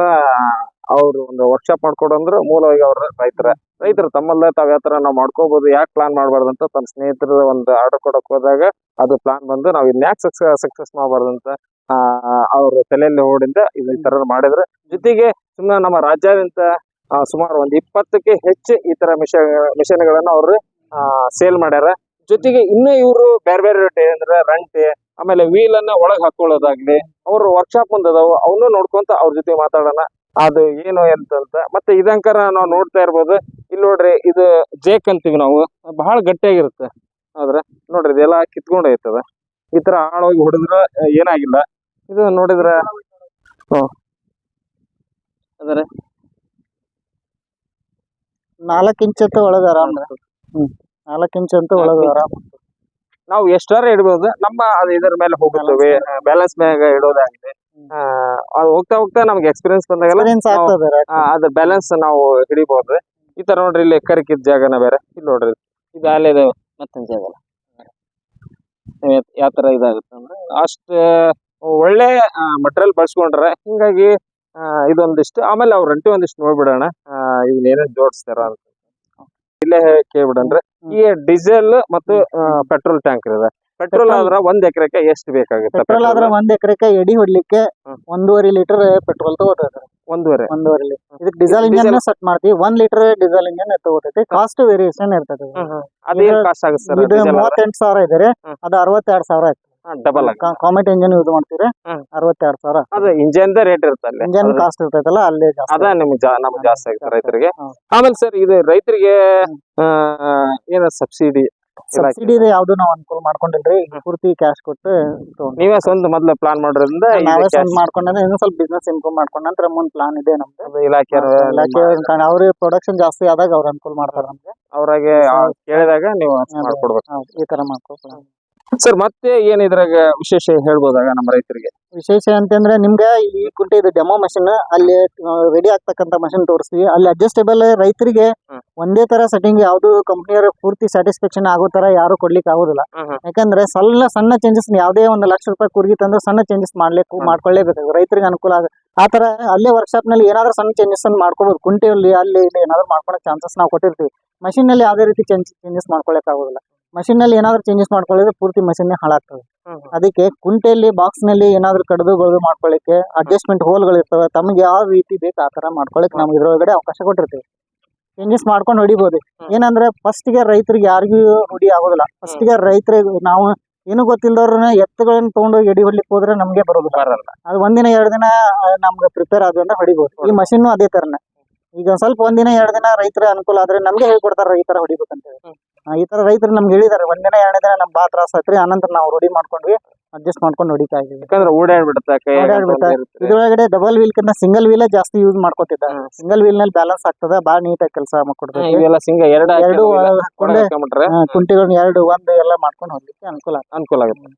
ಅವ್ರು ಒಂದು ವರ್ಕ್ಶಾಪ್ ಅಂದ್ರೆ ಮೂಲವಾಗಿ ಅವ್ರ ರೈತರ. ರೈತರು ತಮ್ಮಲ್ಲೇ ತಾವ್ ಯಾವ ತರ ನಾವ್ ಮಾಡ್ಕೋಬಹುದು ಯಾಕೆ ಪ್ಲಾನ್ ಮಾಡಬಾರ್ದು ಅಂತ ತಮ್ಮ ಸ್ನೇಹಿತರ ಒಂದು ಆರ್ಡರ್ ಕೊಡಕ್ ಹೋದಾಗ ಅದು ಪ್ಲಾನ್ ಬಂದು ನಾವ್ ಇನ್ ಯಾಕೆ ಸಕ್ಸಸ್ ಸಕ್ಸಸ್ ಮಾಡಬಾರ್ದಂತ ಆ, ಅವ್ರ ತಲೆಯಲ್ಲಿ ಓಡಿಂದ ಈ ತರ ಮಾಡಿದ್ರೆ. ಜೊತೆಗೆ ಸುಮ್ಮನೆ ನಮ್ಮ ರಾಜ್ಯಾದ್ಯಂತ ಸುಮಾರು ಒಂದ್ ಇಪ್ಪತ್ತಕ್ಕೆ ಹೆಚ್ಚು ಈ ತರ ಮಿಷನ್ ಮಿಷನ್ಗಳನ್ನ ಅವ್ರು ಸೇಲ್ ಮಾಡ್ಯಾರ. ಜೊತೆಗೆ ಇನ್ನೂ ಇವರು ಬೇರೆ ಬೇರೆ ಅಂದ್ರೆ ರಂಟೆ, ಆಮೇಲೆ ವೀಲ್ ಅನ್ನ ಒಳಗ್ ಹಾಕೊಳ್ಳೋದಾಗ್ಲಿ, ಅವ್ರ ವರ್ಕ್ಶಾಪ್ ಮುಂದೆ ಅದಾವ, ಅವನು ನೋಡ್ಕೊಂತ ಅವ್ರ ಜೊತೆ ಮಾತಾಡೋಣ. ಅದು ಏನು ಎಂತಂತ. ಮತ್ತೆ ಇದಂಕರ ನಾವು ನೋಡ್ತಾ ಇರ್ಬೋದು. ಇಲ್ಲಿ ನೋಡ್ರಿ ಇದು ಜೇಕ್ ಅಂತೀವಿ ನಾವು. ಬಹಳ ಗಟ್ಟಿಯಾಗಿರುತ್ತೆ. ಆದ್ರೆ ನೋಡ್ರಿ ಇದೆಲ್ಲ ಕಿತ್ಕೊಂಡ್ ಹೋಯ್ತದ. ಈ ತರ ಆಳವಾಗಿ ಹೊಡೆದ್ರ ಏನಾಗಿಲ್ಲ. ಇದು ನೋಡಿದ್ರ ಅದರ ನಾಲ್ಕು ಇಂಚ್ ಅಂತ ಒಳಗ ಆರಾಮ್ ಹ್ಮ್. ನಾಲ್ಕು ಇಂಚ್ ಅಂತ ಒಳಗ ಆರಾಮ್ ನಾವು ಎಷ್ಟಾರ ಇಡ್ಬೋದು. ನಮ್ಮ ಅದು ಇದರ ಮೇಲೆ ಹೋಗುತ್ತವೆ. ಬ್ಯಾಲೆನ್ಸ್ ಮ್ಯಾಗ ಇಡೋದಾಗಿದೆ. ಹೋಗ್ತಾ ಹೋಗ್ತಾ ನಮ್ಗೆ ಎಕ್ಸ್ಪೀರಿಯನ್ಸ್ ಬಂದಾಗೆಲ್ಲ ಅದ ಬ್ಯಾಲೆನ್ಸ್ ನಾವು ಹಿಡಿಬಹುದು ಈ ತರ ನೋಡ್ರಿ ಇಲ್ಲಿ ಕರಿಕಿದ ಜಾಗನ ಬೇರೆ. ಇಲ್ಲಿ ನೋಡ್ರಿ ಇದು ಅಲ್ಲೇ ಮತ್ತೊಂದು ಜಾಗ ಯಾವ ತರ ಇದಾಗುತ್ತೆ ಅಂದ್ರೆ ಅಷ್ಟ ಒಳ್ಳೆ ಮಟೀರಿಯಲ್ ಬಳಸ್ಕೊಂಡ್ರೆ ಹಿಂಗಾಗಿ ಆ, ಇದೊಂದಿಷ್ಟು ಆಮೇಲೆ ಅವ್ರ ರಂಟಿ ಒಂದಿಷ್ಟು ನೋಡ್ಬಿಡೋಣ. ಇವ್ನ ಇದನ್ನ ಏನೇನ್ ಜೋಡಿಸ್ತಾರ ಅಂತ. ಇಲ್ಲೇ ಕೇಳ್ಬಿಡನ್ರಿ ಈ ಡೀಸೆಲ್ ಮತ್ತು ಪೆಟ್ರೋಲ್ ಟ್ಯಾಂಕ್ ಇದೆ ಪೆಟ್ರೋಲ್ ಆದ್ರೆ ಒಂದ್ ಎಕರೆಗೆ ಎಷ್ಟು ಬೇಕಾಗುತ್ತೆ ಪೆಟ್ರೋಲ್ ಆದ್ರೆ? ಒಂದ್ ಎಕರೆಗೆ ಎಡಿ ಹೊಡ್ಲಿಕ್ಕೆ. ಒಂದೂವರೆ ಲೀಟರ್ ಪೆಟ್ರೋಲ್ ತಗೋತೈತೆ. ಒಂದೂವರೆ. ಒಂದೂವರೆ ಲೀಟರ್ ಇದಕ್ಕೆ ಡೀಸೆಲ್ ಇಂಜಿನ್ ಸೆಟ್ ಮಾಡ್ತೀವಿ. ಒಂದ್ ಲೀಟರ್ ಡೀಸೆಲ್ ಇಂಜನ್ ತಗೋತೈತಿ. ಕಾಸ್ಟ್ ವೇರಿಯೇಷನ್ ಇರ್ತದೆ. ಅದೇನ್ ಕಾಸ್ಟ್ ಆಗುತ್ತೆ ಇದು ಮೂವತ್ತೆಂಟು ಸಾವಿರ ಇದೆ ಹ್ಮ್. ಅದು ಅರವತ್ತೆರಡು ಸಾವಿರ ಡಬಲ್ ಆಗಿ ಕಾಮೆಟ್ ಇಂಜನ್ ಯೂಸ್ ಮಾಡ್ತೀರಿ. ಅರವತ್ತೆರಡು ಸಾವಿರ ಅದು ಇಂಜನ್ ರೇಟ್ ಇರುತ್ತೆ ಇಂಜಿನ್ ಕಾಸ್ಟ್ ಇರ್ತೈತಲ್ಲ ಅಲ್ಲೇ ಅದ ನಿಮ್ಗೆ ನಮ್ಗೆ ಜಾಸ್ತಿ ಆಗುತ್ತೆ ರೈತರಿಗೆ. ಆಮೇಲೆ ಸರ್ ಇದು ರೈತರಿಗೆ ಏನ ಸಬ್ಸಿಡಿ ಸಬ್ಸಿಡಿ ಯಾವ್ದು ನಾವು ಅನುಕೂಲ ಮಾಡ್ಕೊಂಡಿಲ್ರಿ. ಈಗ ಪೂರ್ತಿ ಕ್ಯಾಶ್ ಕೊಟ್ಟು ತಗೊಂಡ್ವಿ. ನೀವೇ ಸ್ವಂತ ಮೊದ್ಲು ಪ್ಲಾನ್ ಮಾಡೋದ್ರಿಂದ ಇದು ನಾವೇ cash- ಸ್ವಂತ ಮಾಡ್ಕೊಂಡ್ರೆ ಇನ್ನೂ ಸ್ವಲ್ಪ ಬಿಸ್ನೆಸ್ ಇಂಪ್ರೂವ್ ಮಾಡ್ಕೊಂಡ್ ನಂತರ ಮುಂದ್ ಪ್ಲಾನ್ ಇದೆ ನಮ್ದು. ಅದು ಇಲಾಖೆ ಇಲಾಖೆ ಅವ್ರಿಗೆ ಪ್ರೊಡಕ್ಷನ್ ಜಾಸ್ತಿ ಆದಾಗ ಅವ್ರ ಅನುಕೂಲ ಮಾಡ್ತಾರ ನಮ್ಗೆ. ಅವ್ರಾಗೆ ಕೇಳಿದಾಗ ನೀವು ಮಾಡ್ಕೊಡ್ಬೇಕು. ಹೌದು, ಈ ತರ ಮಾಡ್ಕೊ ಸರ್ ಮತ್ತೆ ಏನ್ ಇದ್ರಾಗ ವಿಶೇಷ ಹೇಳ್ಬೋದಾಗ ನಮ್ಮ ರೈತರಿಗೆ? ವಿಶೇಷ ಅಂತಂದ್ರೆ ನಿಮ್ಗೆ ಈ ಕುಂಟೆ ಇದು ಡೆಮೋ ಮಷಿನ್ ಅಲ್ಲಿ ರೆಡಿ ಆಗ್ತಕ್ಕಂತ ಮಷಿನ್ ತೋರಿಸ್ತೀವಿ. ಅಲ್ಲಿ ಅಡ್ಜಸ್ಟೇಬಲ್ ರೈತರಿಗೆ ಹ್ಮ್. ಒಂದೇ ತರ ಸೆಟ್ಟಿಂಗ್ ಯಾವ್ದು ಕಂಪ್ನಿಯವ್ರ ಪೂರ್ತಿ ಸ್ಯಾಟಿಸ್ಫ್ಯಾಕ್ಷನ್ ಆಗೋ ತರ ಯಾರು ಕೊಡ್ಲಿಕ್ಕೆ ಆಗೋದಿಲ್ಲ. ಯಾಕಂದ್ರೆ ಸಣ್ಣ ಸಣ್ಣ ಚೇಂಜಸ್ ಯಾವುದೇ ಒಂದು ಲಕ್ಷ ರೂಪಾಯಿ ಕುರ್ಗಿ ತಂದ್ರೆ ಸಣ್ಣ ಚೇಂಜಸ್ ಮಾಡ್ಲಿಕ್ಕೆ. ಮಾಡ್ಕೊಳ್ಳೇಬೇಕು ರೈತರಿಗೆ ಅನುಕೂಲ ಆಗ ಆ ತರ ಅಲ್ಲೇ ವರ್ಕ್ಶಾಪ್ನಲ್ಲಿ ಏನಾದ್ರೂ ಸಣ್ಣ ಚೇಂಜಸ್ ಅನ್ನು ಮಾಡ್ಕೋಬಹುದು ಕುಂಟೆಯಲ್ಲಿ ಅಲ್ಲಿ ಇಲ್ಲಿ ಏನಾದ್ರು ಮಾಡ್ಕೊಳಕ್ ಚಾನ್ಸಸ್ ನಾವು ಕೊಟ್ಟಿರ್ತೀವಿ. ಮಷಿನ್ನಲ್ಲಿ ಯಾವುದೇ ರೀತಿ ಚೇಂಜಸ್ ಮಾಡ್ಕೊಳಕ್ ಆಗೋದಿಲ್ಲ. ಮಷಿನ್ನಲ್ಲಿ ಏನಾದ್ರು ಚೇಂಜಸ್ ಮಾಡ್ಕೊಳ್ಳಿದ್ರೆ ಪೂರ್ತಿ ಮಷಿನ್ ಹಾಳಾಗ್ತದೆ. ಅದಕ್ಕೆ ಕುಂಟೆಯಲ್ಲಿ ಬಾಕ್ಸ್ನಲ್ಲಿ ಏನಾದ್ರು ಕಡ್ದು ಬಳದು ಮಾಡ್ಕೊಳ್ಳಿಕ್ಕೆ ಅಡ್ಜಸ್ಟ್ಮೆಂಟ್ ಹೋಲ್ಗಳು ಇರ್ತವೆ ತಮಗೆ ಯಾವ ರೀತಿ ಬೇಕು ಆ ತರ ಮಾಡ್ಕೊಳಕ್ ನಮ್ಗೆ ಇದ್ರೊಳಗಡೆ ಅವಕಾಶ ಕೊಟ್ಟಿರ್ತೀವಿ. ಚೇಂಜಸ್ ಮಾಡ್ಕೊಂಡು ಹೊಡಿಬೋದು. ಏನಂದ್ರೆ ಫಸ್ಟ್ಗೆ ರೈತರಿಗೆ ಯಾರಿಗೂ ಹೊಡಿ ಆಗೋದಿಲ್ಲ. ಫಸ್ಟ್ಗೆ ರೈತರಿಗೆ ನಾವು ಏನು ಗೊತ್ತಿಲ್ಲದವ್ರನ್ನ ಎತ್ತುಗಳನ್ನ ತಗೊಂಡೋಗಿ ಎಡಿ ಹೊಡ್ಲಿಕ್ಕೆ ಹೋದ್ರೆ ನಮ್ಗೆ ಬರೋದಿಲ್ಲ. ಅದು ಒಂದಿನ ಎರಡು ದಿನ ನಮ್ಗೆ ಪ್ರಿಪೇರ್ ಆದ್ವಿ ಅಂದ್ರೆ ಹೊಡಿಬೋದು. ಈ ಮಷಿನ್ ಅದೇ ತರನೇ. ಈಗ ಒಂದ್ ಸ್ವಲ್ಪ ಒಂದಿನ ಎರಡು ದಿನ ರೈತರ ಅನುಕೂಲ ಆದ್ರೆ ನಮ್ಗೆ ಹೇಳ್ಕೊಡ್ತಾರ ಈ ತರ ಹೊಡಿಬೇಕಂತ ಹೇಳಿ ಈ ತರ ರೈತರು ನಮ್ಗೆ ಹೇಳಿದಾರೆ ಒಂದಿನ ಎರಡನೇ ದಿನ ನಮ್ಗೆ ಬಾ ತ್ರಾಸ ಆಯ್ತ್ರಿ ಆನಂತರ ನಾವು ರೂಢಿ ಮಾಡ್ಕೊಂಡ್ವಿ. ಅಡ್ಜಸ್ಟ್ ಮಾಡ್ಕೊಂಡು ಹೊಡಿತಾ ಇದೀವಿ ಯಾಕಂದ್ರೆ ಓಡಾಡ್ಬಿಡುತ್ತೆ ಕೈ. ಇದ್ರೊಳಗಡೆ ಡಬಲ್ ವೀಲ್ ಕಿಂತ ಸಿಂಗಲ್ ವೀಲ್ ಜಾಸ್ತಿ ಯೂಸ್ ಮಾಡ್ಕೊತಿದ್ದ ಸಿಂಗಲ್ ವೀಲ್ನಲ್ಲಿ ಬ್ಯಾಲೆನ್ಸ್ ಆಗ್ತದ ಬಾಳ ನೀಟಾಗಿ ಕೆಲಸ ಮಾಡ್ಕೊಡ್ತೀವಿ ಇವೆಲ್ಲ ಎರಡು ಎರಡು ಹಾಕೊಂಡೆ ಕುಂಟಿಗಳನ್ನ ಎರಡು ಒಂದು ಎಲ್ಲ ಮಾಡ್ಕೊಂಡು ಹೋಗ್ಲಿಕ್ಕೆ ಅನುಕೂಲ ಅನುಕೂಲ ಆಗುತ್ತೆ.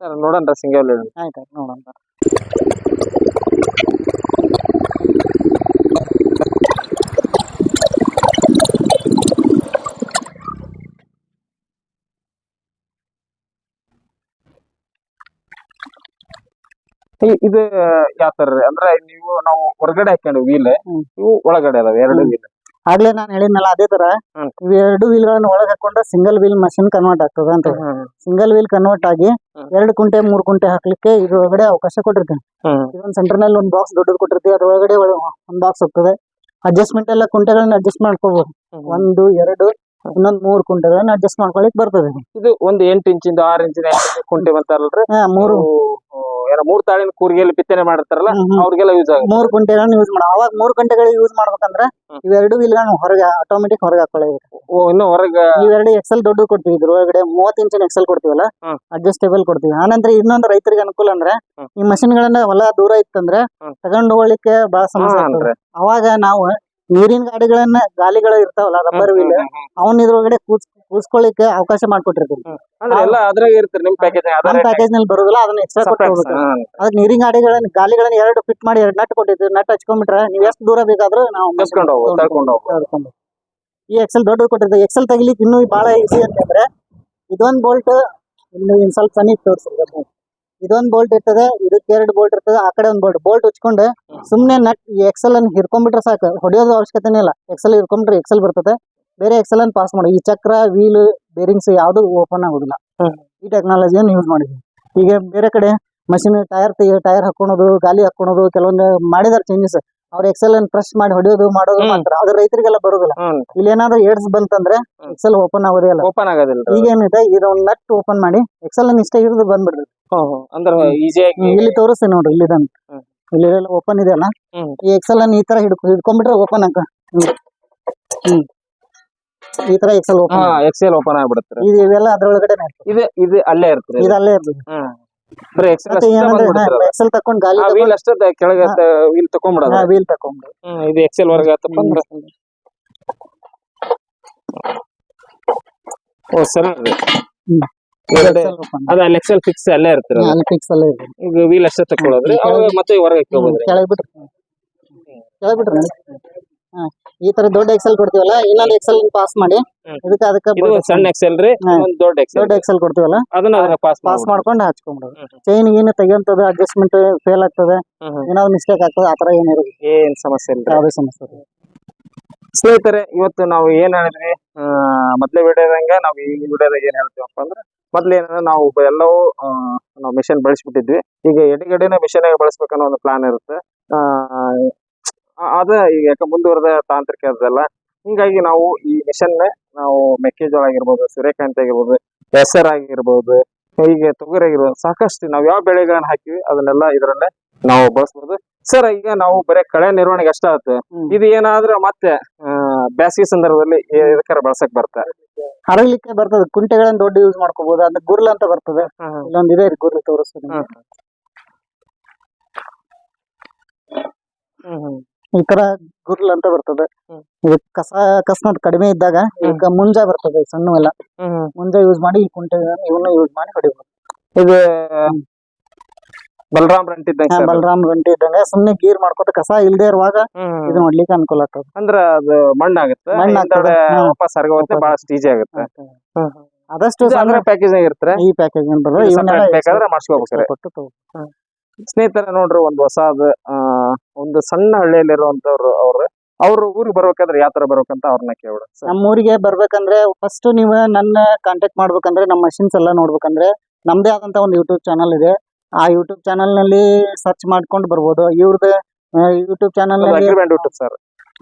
ಸರ್ ನೋಡೋಣ ಸಿಂಗಲ್ ಆಯ್ತು ನೋಡೋಣ ಇದು ಯಾವ ತರ ಅಂದ್ರೆ ನೀವು ನಾವು ಹೊರಗಡೆ ಹಾಕೊಂಡು ವೀಲ್. ಇವು ಒಳಗಡೆ ಅದಾವ ಎರಡು. ವೀಲ್ ಆಗ್ಲೇ ನಾನು ಹೇಳಿದ್ನಲ್ಲ ಅದೇ ತರ. ಎರಡು ವೀಲ್ ಗಳನ್ನ ಒಳಗೆ ಹಾಕೊಂಡ್ರೆ ಸಿಂಗಲ್ ವೀಲ್ ಮಷಿನ್ ಕನ್ವರ್ಟ್ ಆಗ್ತದ ಅಂತ ಸಿಂಗಲ್ ವೀಲ್ ಕನ್ವರ್ಟ್ ಆಗಿ. ಎರಡು ಕುಂಟೆ ಮೂರು ಕುಂಟೆ ಹಾಕ್ಲಿಕ್ಕೆ ಇದ್ರೊಳಗಡೆ ಅವಕಾಶ ಕೊಟ್ಟಿರ್ತೀನಿ. ಇದೊಂದು ಸೆಂಟರ್ನಲ್ಲಿ ಒಂದು ಬಾಕ್ಸ್ ದೊಡ್ಡದು ಕೊಟ್ಟಿರ್ತೀವಿ ಅದ್ರೊಳಗಡೆ ಒಳಗಡೆ ಒಂದ್ ಬಾಕ್ಸ್ ಹೋಗ್ತದೆ. ಅಡ್ಜಸ್ಟ್ಮೆಂಟ್ ಎಲ್ಲ ಕುಂಟೆಗಳನ್ನ ಅಡ್ಜಸ್ಟ್ ಮಾಡ್ಕೋಬಹುದು ಒಂದು ಎರಡು ಇನ್ನೊಂದ್ ಮೂರು ಕುಂಟೆಗಳನ್ನ ಅಡ್ಜಸ್ಟ್ ಮಾಡ್ಕೊಳಕ್ ಬರ್ತದೆ. ಇದು ಒಂದು ಎಂಟು ಇಂಚಿಂದ ಆರ್ ಇಂಚಿನ ಕುಂಟೆ ಬಂತಾರಲ್ರಿ? ಹಾ ಮೂರು. ಏನೋ ಮೂರ್ ತಾಳಿನ ಕೂರ್ಗೆಯಲ್ಲಿ ಬಿತ್ತನೆ ಮಾಡಿರ್ತಾರಲ್ಲ. ಅವ್ರಿಗೆಲ್ಲ ಯೂಸ್ ಆಗುತ್ತೆ ಮೂರ್ ಕುಂಟೆಗಳನ್ನ ಯೂಸ್ ಮಾಡ ಅವಾಗ ಮೂರ್ ಕುಂಟೆಗಳು ಯೂಸ್ ಮಾಡ್ಬೇಕಂದ್ರೆ. ಇವೆರಡು ಇಲ್ಲ ಹೊರಗೆ ಆಟೋಮೆಟಿಕ್ ಹೊರಗೆ ಹಾಕೊಳ್ಳಿ ಓ ಇನ್ನು ಹೊರಗ ಇವೆರಡು ಎಕ್ಸೆಲ್ ದೊಡ್ಡ ಕೊಡ್ತೀವಿ ಇದ್ರೊಳಗಡೆ ಮೂವತ್ತು ಇಂಚಿನ ಎಕ್ಸೆಲ್ ಕೊಡ್ತೀವಲ್ಲ. ಅಡ್ಜಸ್ಟೇಬಲ್ ಕೊಡ್ತೀವಿ ಆನಂತರ ಇನ್ನೊಂದು ರೈತರಿಗೆ ಅನುಕೂಲ ಅಂದ್ರೆ ಈ ಮಷಿನ್ ಗಳನ್ನ ಹೊಲ ದೂರ ಇತ್ತಂದ್ರೆ. ತಗೊಂಡ್ ಹೋಗ್ಲಿಕ್ಕೆ ಬಹಳ ಸಮಸ್ಯೆ ಅವಾಗ ನಾವು ನೀರಿನ ಗಾಡಿಗಳನ್ನ ಗಾಲಿಗಳು ಇರ್ತಾವಲ್ಲ ರಬ್ಬರ್ ವೀಲ್ ಅವನ್ ಇದ್ರೊಳಗಡೆ ಕೂಸ್ ಕೂಸ್ಕೊಳ್ಳಿಕ್ಕೆ ಅವಕಾಶ ಮಾಡ್ಕೊಟ್ಟಿರ್ತೀವಿ ಅಂದ್ರೆ ಎಲ್ಲ ಅದ್ರಾಗ ಇರ್ತೀರಿ ನಿಮ್ ಪ್ಯಾಕೇಜ್ ನಮ್ಮ ಪ್ಯಾಕೇಜ್ನಲ್ಲಿ ಬರೋದಿಲ್ಲ ಅದನ್ನ ಎಕ್ಸ್ಟ್ರಾ ಕೊಟ್ಟು ಹೋಗ್ಬೇಕು ಅದಕ್ಕೆ ನೀರಿನ ಗಾಡಿಗಳನ್ನ ಗಾಲಿಗಳನ್ನ ಎರಡು ಫಿಟ್ ಮಾಡಿ ಎರಡು ನಟ್ ಕೊಟ್ಟಿರ್ತೀವಿ. ನಟ್ ಹಚ್ಕೊಂಡ್ಬಿಟ್ರೆ ನೀವು ಎಷ್ಟು ದೂರ ಬೇಕಾದ್ರೂ ನಾವು ಕಸ್ಕೊಂಡು ಈ ಎಕ್ಸೆಲ್ ದೊಡ್ಡದು ಕೊಟ್ಟಿರ್ತೀವಿ. ಎಕ್ಸೆಲ್ ತೆಗಿಲಿಕ್ಕೆ ಇನ್ನೂ ಬಹಳ ಈಸಿ ಅಂತಂದ್ರೆ ಇದೊಂದು ಬೋಲ್ಟ್ ಇಲ್ಲಿ ಸ್ವಲ್ಪ ಸನಿ ತೋರಿಸಿದ್ರೆ ಇದೊಂದು ಬೋಲ್ಟ್ ಇರ್ತದೆ ಇದಕ್ಕೆ ಎರಡು ಬೋಲ್ಟ್ ಇರ್ತದೆ ಆ ಕಡೆ ಒಂದು ಬೋಲ್ಟ್ ಬೋಲ್ಟ್ ಹಚ್ಕೊಂಡು ಸುಮ್ನೆ ನಟ್ ಈ ಎಕ್ಸೆಲ್ ಅನ್ನು ಹಿಡ್ಕೊಂಡ್ಬಿಟ್ರೆ ಸಾಕು. ಹೊಡೆಯೋದು ಅವಶ್ಯಕತೆನೇ ಇಲ್ಲ. ಎಕ್ಸೆಲ್ ಹಿಡ್ಕೊಂಡ್ರೆ ಎಕ್ಸೆಲ್ ಬರ್ತದೆ. ಬೇರೆ ಎಕ್ಸೆಲ್ ಅನ್ನು ಪಾಸ್ ಮಾಡಿ. ಈ ಚಕ್ರ ವೀಲ್ ಬೇರಿಂಗ್ಸ್ ಯಾವುದು ಓಪನ್ ಆಗುದಿಲ್ಲ. ಈ ಟೆಕ್ನಾಲಜಿಯನ್ನು ಯೂಸ್ ಮಾಡಿದ್ವಿ. ಈಗ ಬೇರೆ ಕಡೆ ಮಷಿನ್ ಟೈರ್ ಟೈರ್ ಹಾಕೊಳೋದು ಗಾಲಿ ಹಾಕೊಳೋದು ಕೆಲವೊಂದು ಮಾಡಿದಾರೆ ಚೇಂಜಸ್ ಅವ್ರ ಎಕ್ಸೆಲ್ ಅನ್ನು ಪ್ರೆಸ್ ಮಾಡಿ ಹೊಡೆಯೋದು ಮಾಡೋದು ಮಾತ್ರ. ಮಾಡ್ತಾರೆ ಅದು ರೈತರಿಗೆಲ್ಲ ಬರೋದಿಲ್ಲ. ಇಲ್ಲಿ ಏನಾದ್ರು ಏಡ್ಸ್ ಬಂತಂದ್ರೆ. ಎಕ್ಸೆಲ್ ಓಪನ್ ಆಗೋದೇ ಇಲ್ಲ. ಓಪನ್ ಆಗೋದಿಲ್ಲ. ಈಗ ಏನಿದೆ ಇದೊಂದು ನಟ್ ಓಪನ್ ಮಾಡಿ ಎಕ್ಸೆಲ್ ಅನ್ನು ಇಷ್ಟ ಹಿಡಿದು ಬಂದ್ಬಿಡ್ತದೆ. ಅಂದ್ರೆ ಈಸಿಯಾಗಿ ಇಲ್ಲಿ ತೋರಿಸ್ತೀನಿ ನೋಡ್ರಿ ಇಲ್ಲಿ ಹ್ಮ್. ಇಲ್ಲಿ ಓಪನ್ ಇದೆ ಅಲ್ಲ ಹ್ಮ್. ಈ ಎಕ್ಸೆಲ್ ಅನ್ನು ಈ ತರ ಹಿಡ್ಕೊ ಹಿಡ್ಕೊಂಡ್ಬಿಟ್ರೆ ಓಪನ್ ಆಗ ಹ್ಮ್. ಈ ತರ ಎಕ್ಸೆಲ್ ಹಾ ಓಪನ್ ಎಕ್ಸೆಲ್ ಓಪನ್ ಆಗ್ಬಿಡುತ್ತೆ. ಇದು ಇವೆಲ್ಲ ಅದ್ರೊಳಗಡೆ ಇದು ಇದು ಅಲ್ಲೇ ಇರ್ತದೆ. ಇದು ಅಲ್ಲೇ ಇರ್ತದೆ. ಹ್ಮ್. ಬರೀ ಎಕ್ಸೆಲ್ ಮತ್ತೆ ಏನಂದ್ರೆ ಎಕ್ಸೆಲ್ ತಕೊಂಡ್ ಗಾಲಿ ವೀಲ್ ಅಷ್ಟೇ ಕೆಳಗೆ ವೀಲ್ ತಕೊಂಡ್ಬಿಡೋದು. ವೀಲ್ ಹ್ಮ್ ಇದು ಎಕ್ಸೆಲ್ ವರ್ಗ ಆತಪ್ಪ ಅಂದ್ರೆ. ಓ ಸರಿ. ರೀ ಹ್ಮ್. ಎರಡು Excel open. ಅದ ಅಲ್ಲಿ ಎಕ್ಸೆಲ್ ಫಿಕ್ಸ್ ಅಲ್ಲೇ ಇರ್ತೀರ ಅಲ್ಲಿ ಫಿಕ್ಸ್ ಅಲ್ಲೇ ಇರ್ತದೆ. ಈಗ ವೀಲ್ ಅಷ್ಟೇ ತಕೊಳ್ಳೋದ್ರಿ ಅವಾಗ ಮತ್ತೆ ಹೊರಗೆ ಇಟ್ಕೋಬೋದ್ರಿ ಕೆಳಗ್ ಬಿಟ್ರಿ ಕೆಳಗ್ ಬಿಟ್ರಿ ಹಾ ಈ ತರ ದೊಡ್ಡ ಎಕ್ಸೆಲ್ ಕೊಡ್ತೀವಲ್ಲ ಇನ್ನೊಂದು ಎಕ್ಸೆಲ್ ಪಾಸ್ ಮಾಡಿ. ಇದಕ್ಕೆ ಅದಕ್ಕೆ ಸಣ್ಣ ಎಕ್ಸೆಲ್ ರೀ ದೊಡ್ಡ ಎಕ್ಸೆಲ್ ದೊಡ್ಡ ಎಕ್ಸೆಲ್ ಕೊಡ್ತೀವಲ್ಲ ಅದನ್ನ ಅದನ್ನ ಪಾಸ್ ಪಾಸ್ ಮಾಡ್ಕೊಂಡು ಹಚ್ಕೊಂಡ್ಬಿಡೋದು. ಚೈನ್ ಏನು ತೆಗಿಯಂತದ್ದು ಅಡ್ಜಸ್ಟ್ಮೆಂಟ್ ಫೇಲ್ ಆಗ್ತದೆ ಏನಾದ್ರು ಮಿಸ್ಟೇಕ್ ಆಗ್ತದೆ ಆತರ ಏನಿರೋದು ಏನ್ ಸಮಸ್ಯೆ ಇಲ್ಲ. ಯಾವುದೇ ಸಮಸ್ಯೆ ಇಲ್ಲ. ಸ್ನೇಹಿತರೆ ಇವತ್ತು ನಾವು ಏನ್ ಹೇಳಿದ್ವಿ? ಮೊದ್ಲೇ ವಿಡಿಯೋದಂಗ ನಾವು ಈ ವಿಡಿಯೋದಾಗ ಏನ್ ಹೇಳ್ತೀವಪ್ಪ ಅಂದ್ರೆ ಮೊದ್ಲು ಏನಂದ್ರೆ ನಾವು ಎಲ್ಲವೂ ನಾವು ಮಿಷನ್ ಬಳಸ್ಬಿಟ್ಟಿದ್ವಿ. ಈಗ ಎಡಗಡೆನೆ ಮಿಷನ್ ಬಳಸ್ಬೇಕನ್ನೋ ಒಂದು ಪ್ಲಾನ್ ಇರುತ್ತೆ. ಅದ ಈಗ ಯಾಕೆ ಮುಂದುವರೆದ ತಾಂತ್ರಿಕ ಅದೆಲ್ಲ ಹಿಂಗಾಗಿ ನಾವು ಈ ಮಿಷನ್ ನಾವು ಮೆಕ್ಕೆಜೋಳ ಆಗಿರ್ಬೋದು ಸೂರ್ಯಕಾಂತಿ ಆಗಿರ್ಬೋದು ಹೆಸರು ಆಗಿರ್ಬೋದು ಹೀಗೆ ತೊಗರಿ ಆಗಿರ್ಬೋದು ಸಾಕಷ್ಟು ನಾವು ಯಾವ ಬೆಳೆಗಳನ್ನ ಹಾಕಿವಿ ಅದನ್ನೆಲ್ಲ ಇದರಲ್ಲೇ ನಾವು ಬಳಸ್ಬೋದು. ಸರ್ ಈಗ ನಾವು ಬರೀ ಕಳೆ ನಿರ್ವಹಣೆಗೆ ಅಷ್ಟ ಆಗುತ್ತೆ ಹ್ಮ್. ಇದು ಏನಾದ್ರೂ ಮತ್ತೆ ಆ, ಬ್ಯಾಸಿಗೆ ಸಂದರ್ಭದಲ್ಲಿ ಇದಕ್ಕಾರ ಬಳಸಕ್ ಬರ್ತಾರೆ ಹರಗ್ಲಿಕ್ಕೆ ಬರ್ತದೆ. ಕುಂಟೆಗಳನ್ನ ದೊಡ್ಡ ಯೂಸ್ ಮಾಡ್ಕೋಬಹುದು ಅದ್ ಗುರ್ಲ್ ಅಂತ ಬರ್ತದೆ. ಇಲ್ಲೊಂದು ಇದೆ ರೀ ಗುರ್ಲ್ ತೋರಿಸ್ತೀನಿ. ಈ ತರ ಗುರ್ಲ್ ಅಂತ ಬರ್ತದೆ. ಇದು ಕಸ ಅಕಸ್ಮಾತ್ ಕಡಿಮೆ ಇದ್ದಾಗ ಈಗ ಮುಂಜಾ ಬರ್ತದೆ ಸಣ್ಣ ಎಲ್ಲ. ಮುಂಜ ಯೂಸ್ ಮಾಡಿ ಈ ಕುಂಟೆ ಇವನ್ನ ಯೂಸ್ ಮಾಡಿ ಹೊಡಿಬಹುದು ಇದು ಬಲರಾಮ್ ರಂಟಿ ಇದ್ದಂಗೆ ಸರ್. ಬಲರಾಮ್ ಗಂಟೆ ಇದ್ದಂಗೆ. ಸುಮ್ನೆ ಗೀರ್ ಮಾಡ್ಕೊತ ಕಸ ಇಲ್ದೇ ಇರುವಾಗ. ಇದು ನೋಡ್ಲಿಕ್ಕೆ ಅನುಕೂಲ ಆಗ್ತದೆ. ಅಂದ್ರ ಅದು ಮಣ್ಣಾಗುತ್ತೆ ಮಣ್ಣ್ ಆಗ್ತದೆ. ವಾಪಸ್ ಬಹಳಷ್ಟು ಈಜಿ ಆಗುತ್ತೆ. ಆದಷ್ಟು ಇದು ಸಣ್ಣ ಅದ್ರ ಪ್ಯಾಕೇಜ್ ಇರ್ತಾರೆ? ಈ ಪ್ಯಾಕೇಜ್ ಬರೋ ಇವನ್ನೆಲ್ಲ ಬೇಕಾದ್ರೆ ಮಾಡಿಸ್ಕೋಬೇಕಾರೆ ಕೊಟ್ಟು ತಗೋ. ಸ್ನೇಹಿತರ ನೋಡ್ರಿ ಒಂದು ಹೊಸದ ಒಂದು ಸಣ್ಣ ಹಳ್ಳಿಯಲ್ಲಿರುವಂತವ್ರು ಅವ್ರು. ಅವ್ರ ಊರಿಗೆ ಬರ್ಬೇಕಾದ್ರೆ ಯಾವ ತರ ಬರ್ಬೇಕಂತ ಅವ್ರನ್ನ ಕೇಳ್ಬಿಡ ನಮ್ಮ ಊರಿಗೆ ಬರ್ಬೇಕಂದ್ರೆ ಫಸ್ಟ್ ನೀವು ನನ್ನ ಕಾಂಟ್ಯಾಕ್ಟ್ ಮಾಡ್ಬೇಕಂದ್ರೆ ನಮ್ಮ ಮಷಿನ್ಸ್ ಎಲ್ಲ ನೋಡ್ಬೇಕಂದ್ರೆ ನಮ್ದೇ ಆದಂತ ಒಂದು ಯೂಟ್ಯೂಬ್ ಚಾನಲ್ ಇದೆ. ಆ ಯೂಟ್ಯೂಬ್ ಚಾನಲ್ನಲ್ಲಿ ಸರ್ಚ್ ಮಾಡ್ಕೊಂಡು ಬರ್ಬೋದು. ಇವ್ರದ್ದು ಯೂಟ್ಯೂಬ್ ಚಾನಲ್ ಯೂಟ್ಯೂಬ್ ಸರ್.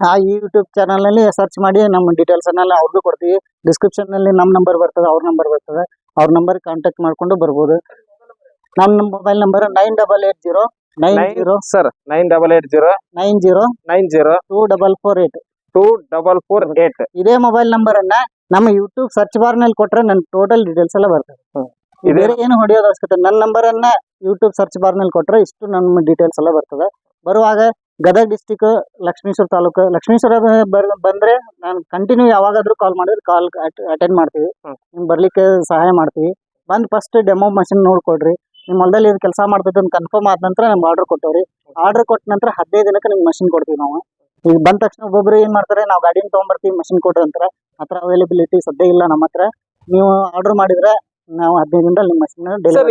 ಆ ಯೂಟ್ಯೂಬ್ ಚಾನಲ್ನಲ್ಲಿ ಸರ್ಚ್ ಮಾಡಿ ನಮ್ಮ ಡೀಟೇಲ್ಸ್ ಅನ್ನೆಲ್ಲ ಅವ್ರಿಗೂ ಕೊಡ್ತೀವಿ. ಡಿಸ್ಕ್ರಿಪ್ಷನ್ನಲ್ಲಿ ನಮ್ಮ ನಂಬರ್ ಬರ್ತದೆ ಅವ್ರ ನಂಬರ್ ಬರ್ತದೆ. ಅವ್ರ ನಂಬರ್ ಕಾಂಟ್ಯಾಕ್ಟ್ ಮಾಡ್ಕೊಂಡು ಬರ್ಬೋದು. ನಮ್ಮ mobile number nine double eight zero nine zero sir nine double eight zero nine zero nine zero two double four eight two double four eight ಇದೇ ಮೊಬೈಲ್ ನಂಬರ್ ಅನ್ನ ನಮ್ಮ ಯೂಟ್ಯೂಬ್ ಸರ್ಚ್ ಬಾರ್ನಲ್ಲಿ ಕೊಟ್ರೆ ನನ್ನ total details ಎಲ್ಲ ಬರ್ತದೆ. ಬೇರೆ ಏನು ಹೊಡೆಯೋದು ಅವಶ್ಯಕತೆ ನನ್ನ ನಂಬರ್ ಅನ್ನ ಯೂಟ್ಯೂಬ್ ಸರ್ಚ್ ಬಾರ್ನಲ್ಲಿ ಕೊಟ್ರೆ ಇಷ್ಟು ನಮ್ಮ ಡೀಟೇಲ್ಸ್ ಎಲ್ಲ ಬರ್ತದೆ. ಬರುವಾಗ ಗದಗ ಡಿಸ್ಟಿಕ್ ಲಕ್ಷ್ಮೀಶ್ವರ ತಾಲೂಕು ಲಕ್ಷ್ಮೀಶ್ವರ ಬಂದ್ರೆ ನಾನು ಕಂಟಿನ್ಯೂ ಯಾವಾಗಾದ್ರೂ ಕಾಲ್ ಮಾಡಿದ್ರೆ ಕಾಲ್ ಅಟೆಂಡ್ ಮಾಡ್ತೀವಿ. ನಿಮ್ಗೆ ಬರ್ಲಿಕ್ಕೆ ಸಹಾಯ ಮಾಡ್ತೀವಿ. ಬಂದ್ ಫಸ್ಟ್ ಡೆಮೋ ಮಷಿನ್ ನೋಡ್ಕೊಡ್ರಿ ನಿಮ್ಮ ಹೊಲದಲ್ಲಿ ಇದು ಕೆಲಸ ಮಾಡ್ತೈತೆ ಅಂತ ಕನ್ಫರ್ಮ್ ಆದ ನಂತರ ನಮ್ಗೆ ಆರ್ಡರ್ ಕೊಟ್ಟವ್ರಿ. ಆರ್ಡರ್ ಕೊಟ್ಟ ನಂತರ ಹದಿನೈದು ದಿನಕ್ಕೆ ನಿಮ್ಗೆ ಮಷಿನ್ ಕೊಡ್ತೀವಿ ನಾವು. ಈಗ ಬಂದ ತಕ್ಷಣ ಒಬ್ಬೊಬ್ರು ಏನ್ ಮಾಡ್ತಾರೆ ನಾವು ಗಾಡಿನ ತಗೊಂಡ್ಬರ್ತೀವಿ ಮಷಿನ್ ಕೊಡ್ರಿ ಅಂತಾರೆ ಹತ್ರ ಅವೈಲೇಬಿಲಿಟಿ ಸದ್ಯ ಇಲ್ಲ ನಮ್ಮ ಹತ್ರ. ನೀವು ಆರ್ಡರ್ ಮಾಡಿದ್ರೆ ನಾವು ಹದಿನೈದು ದಿನದಲ್ಲಿ ನಿಮ್ಮ ಮಷಿನ್ ಸರ್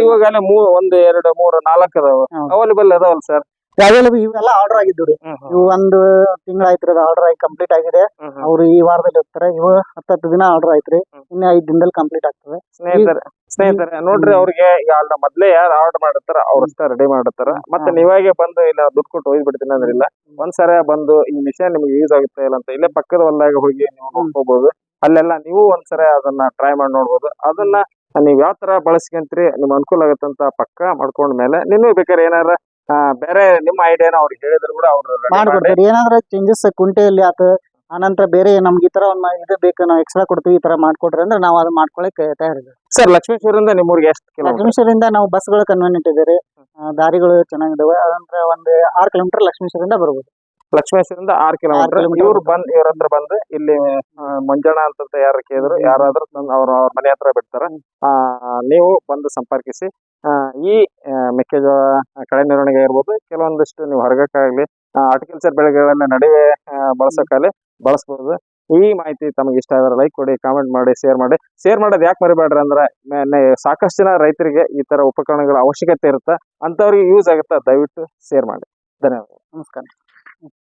ಮೂ ಒಂದು ಎರಡು ಮೂರು ನಾಲ್ಕು ಅದಾವ. ಅವೈಲೇಬಲ್ ಅದಾವಲ್ಲ ಸರ್. ಅವೈಲಬಲ್ ಇವೆಲ್ಲ ಆರ್ಡರ್ ಆಗಿದ್ದು ರೀ. ಇವು ಒಂದು ತಿಂಗಳಾಯ್ತು ರೀ ಆರ್ಡರ್ ಆಗಿ ಕಂಪ್ಲೀಟ್ ಆಗಿದೆ. ಅವ್ರು ಈ ವಾರದಲ್ಲಿ ಹೋಗ್ತಾರೆ ಇವು ಹತ್ತತ್ತು ದಿನ ಆರ್ಡರ್ ಆಯ್ತ್ರಿ ಇನ್ನ ಐದ್ ದಿನದಲ್ಲಿ ಕಂಪ್ಲೀಟ್ ಆಗ್ತದೆ. ಸ್ನೇಹಿತರೆ ಸ್ನೇಹಿತರೆ ನೋಡ್ರಿ ಅವ್ರಿಗೆ ಈಗ ಅಲ್ಲ ಮೊದ್ಲೇ ಯಾರು ಆರ್ಡರ್ ಮಾಡಿರ್ತಾರ ಅವ್ರಷ್ಟ ರೆಡಿ ಮಾಡಿರ್ತಾರ. ಮತ್ತೆ ಹಾ. ನೀವಾಗೆ ಬಂದು ಇಲ್ಲ ದುಡ್ಡು ಕೊಟ್ಟು ಹೋಗಿ ಬಿಡ್ತೀನಿ ಅಂದ್ರಿಲ್ಲ ಒಂದ್ಸರಿ ಬಂದು ಈ ಮಿಷನ್ ನಿಮ್ಗೆ ಯೂಸ್ ಆಗುತ್ತೆ ಇಲ್ಲ ಅಂತ ಇಲ್ಲೇ ಪಕ್ಕದ ಹೊಲ್ದಾಗ ಹೋಗಿ ನೀವು ನೋಡ್ಕೋಬಹುದು ಅಲ್ಲೆಲ್ಲ ನೀವು ಒಂದ್ಸರಿ ಅದನ್ನ ಟ್ರೈ ಮಾಡಿ ನೋಡ್ಬೋದು. ಅದನ್ನ ನೀವ್ ಯಾವ ತರ ಬಳಸ್ಕೊಂತೀರಿ ನಿಮ್ ಅನುಕೂಲ ಆಗತ್ತಂತ ಪಕ್ಕ ಮಾಡ್ಕೊಂಡ್ಮೇಲೆ ಮೇಲೆ ನಿಮ್ಗೆ ಬೇಕಾದ್ರೆ ಏನಾರ ಬೇರೆ ನಿಮ್ಮ ಐಡಿಯಾನ ಅವ್ರಿಗೆ ಹೇಳಿದ್ರು ಕೂಡ ಅವ್ರು ready ಏನಾದ್ರೂ ಚೇಂಜಸ್ ಕುಂಟೆಯಲ್ಲಿ ಆತ ಆನಂತರ ಬೇರೆ ನಮ್ಗೆ ಈ ತರ ಒಂದ್ ಇದು ಬೇಕು ನಾವು ಎಕ್ಸ್ಟ್ರಾ ಕೊಡ್ತೀವಿ ಈ ತರ ಮಾಡ್ಕೊಡ್ರಿ ಅಂದ್ರೆ ನಾವು ಅದು ಮಾಡ್ಕೊಳಕ್ಕೆ ತಯಾರಿದೆ ಸರ್ ಲಕ್ಷ್ಮೇಶ್ವರಿಂದ ನಿಮ್ಮೂರಿಗೆ ಎಷ್ಟು ಕಿಲೋಮೀಟರ್ ಲಕ್ಷ್ಮೀಶ್ವರಿಂದ ನಾವು ಬಸ್ಗಳು ಕನ್ವೀನಿಯಂಟ್ ಇದೆ ರೀ ಆ, ದಾರಿಗಳು ಚೆನ್ನಾಗಿದಾವೆ ಅಂದ್ರೆ ಒಂದ್ ಆರ್ ಕಿಲೋಮೀಟರ್ ಲಕ್ಷ್ಮೇಶ್ವರಿಂದ ಬರ್ಬೋದು. ಲಕ್ಷ್ಮೇಶ್ವರಿಂದ ಆರ್ ಕಿಲೋಮೀಟರ್ ಇವ್ರು ಬಂದ್ ಇವ್ರ ಹತ್ರ ಬಂದು ಇಲ್ಲಿ ಮಂಜಣ್ಣ ಅಂತ ಯಾರು ಕೇಳಿದ್ರು ಯಾರಾದ್ರೂ ಅವ್ರ ಅವ್ರ ಮನೆ ಹತ್ರ ಬಿಡ್ತಾರ. ಆ ನೀವು ಬಂದು ಸಂಪರ್ಕಿಸಿ. ಈ ಮೆಕ್ಕೆಜೋಳ ಕಳೆ ನಿರ್ವಹಣೆಗೆ ಇರ್ಬೋದು. ಕೆಲವೊಂದಿಷ್ಟು ನೀವು ಹೊರಗಕ್ಕಾಗ್ಲಿ ಆರ್ಟಿಕಲ್ಚರ್ ಬೆಳೆಗಳನ್ನ ನಡುವೆ ಬಳಸೋಕಾಗಲಿ ಬಳಸ್ಬೋದು. ಈ ಮಾಹಿತಿ ತಮಗೆ ಇಷ್ಟ ಆದ್ರೆ ಲೈಕ್ ಕೊಡಿ ಕಾಮೆಂಟ್ ಮಾಡಿ ಶೇರ್ ಮಾಡಿ. ಶೇರ್ ಮಾಡೋದು ಯಾಕೆ ಮರಿಬೇಡ್ರಿ ಅಂದ್ರೆ ಸಾಕಷ್ಟು ಜನ ರೈತರಿಗೆ ಈ ತರ ಉಪಕರಣಗಳ ಅವಶ್ಯಕತೆ ಇರುತ್ತೆ ಅಂತವ್ರಿಗೆ ಯೂಸ್ ಆಗುತ್ತೆ ದಯವಿಟ್ಟು ಶೇರ್ ಮಾಡಿ. ಧನ್ಯವಾದ ನಮಸ್ಕಾರ.